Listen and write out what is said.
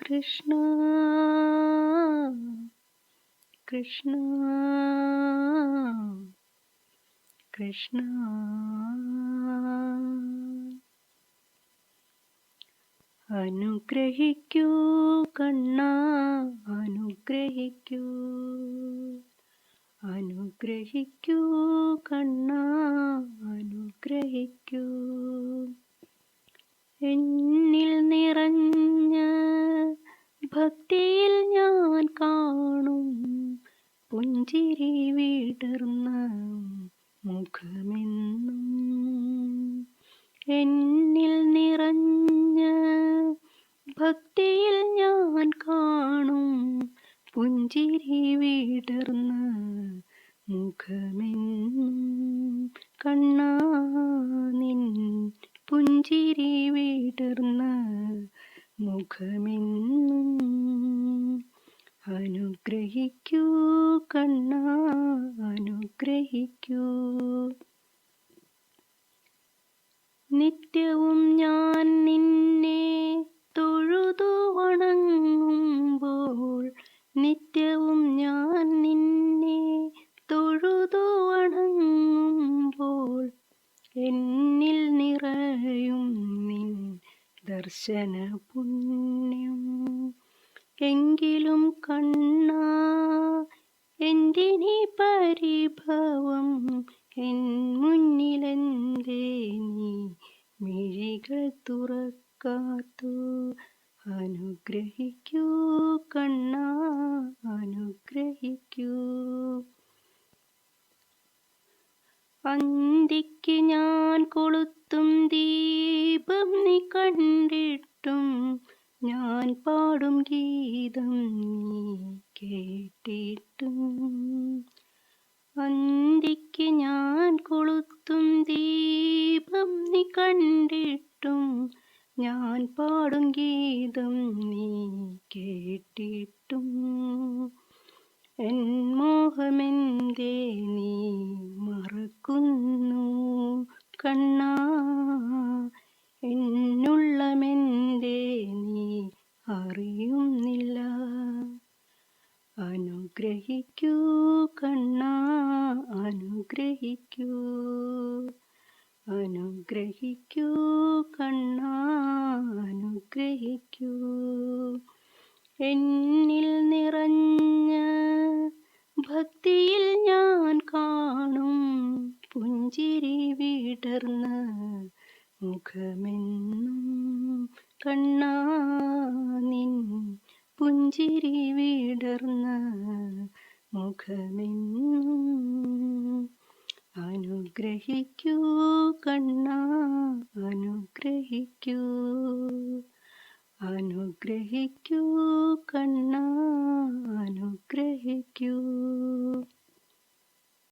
കൃഷ്ണ കൃഷ്ണ കൃഷ്ണ. അനുഗ്രഹിക്കൂ കണ്ണ അനുഗ്രഹിക്കൂ. അനുഗ്രഹിക്കൂ കണ്ണ അനുഗ്രഹിക്കൂ. എന്നിൽ നിറഞ്ഞ ഭക്തിയിൽ ഞാൻ കാണും പുഞ്ചിരി വിടർന്ന മുഖമെന്നും എന്നിൽ നിറഞ്ഞ ഭക്തിയിൽ ഞാൻ കാണും പുഞ്ചിരി വിടർന്ന മുഖമെന്നും കണ്ണാ നിൻ പുഞ്ചിരി വിടർന്ന മുഖമെന്നും അനുഗ്രഹിക്കൂ കണ്ണ അനുഗ്രഹിക്കൂ. നിത്യവും ഞാൻ നിന്നെ തൊഴുതു വണങ്ങുമ്പോൾ നിത്യവും ഞാൻ നിന്നെ തൊഴുതു വണങ്ങുമ്പോൾ എന്നിൽ നിറയും നിൻ ദർശന പുണ്യം. എങ്കിലും കണ്ണാ എന്തിനി പരിഭവം? എൻ മുന്നിലെന്തേ നീ? മിഴികൾ തുറക്കാത്തു അനുഗ്രഹിക്കൂ കണ്ണാ അനുഗ്രഹിക്കൂ അന്തിക്ക് ഞാൻ കൊളുത്തും ദീപം നീ കണ്ടിട്ടും ഞാൻ പാടും ഗീതം നീ കേട്ടിട്ടും. അന്തിക്ക് ഞാൻ കൊളുത്തും ദീപം നീ കണ്ടിട്ടും ഞാൻ പാടും ഗീതം നീ കേട്ടിട്ടും. കണ്ണാ എന്നുള്ളമെന്തേ നീ അറിയുന്നില്ല. അനുഗ്രഹിക്കൂ കണ്ണാ അനുഗ്രഹിക്കൂ. അനുഗ്രഹിക്കൂ കണ്ണാ അനുഗ്രഹിക്കൂ. എന്നിൽ നിറഞ്ഞ ഭക്തിയിൽ ഞാൻ കാണും പുഞ്ചിരി വിടർന്ന മുഖമെന്നും കണ്ണാ പുഞ്ചിരി വിടർന്ന മുഖമെന്നും അനുഗ്രഹിക്കൂ കണ്ണാ അനുഗ്രഹിക്കൂ. അനുഗ്രഹിക്കൂ കണ്ണ അനുഗ്രഹിക്കൂ.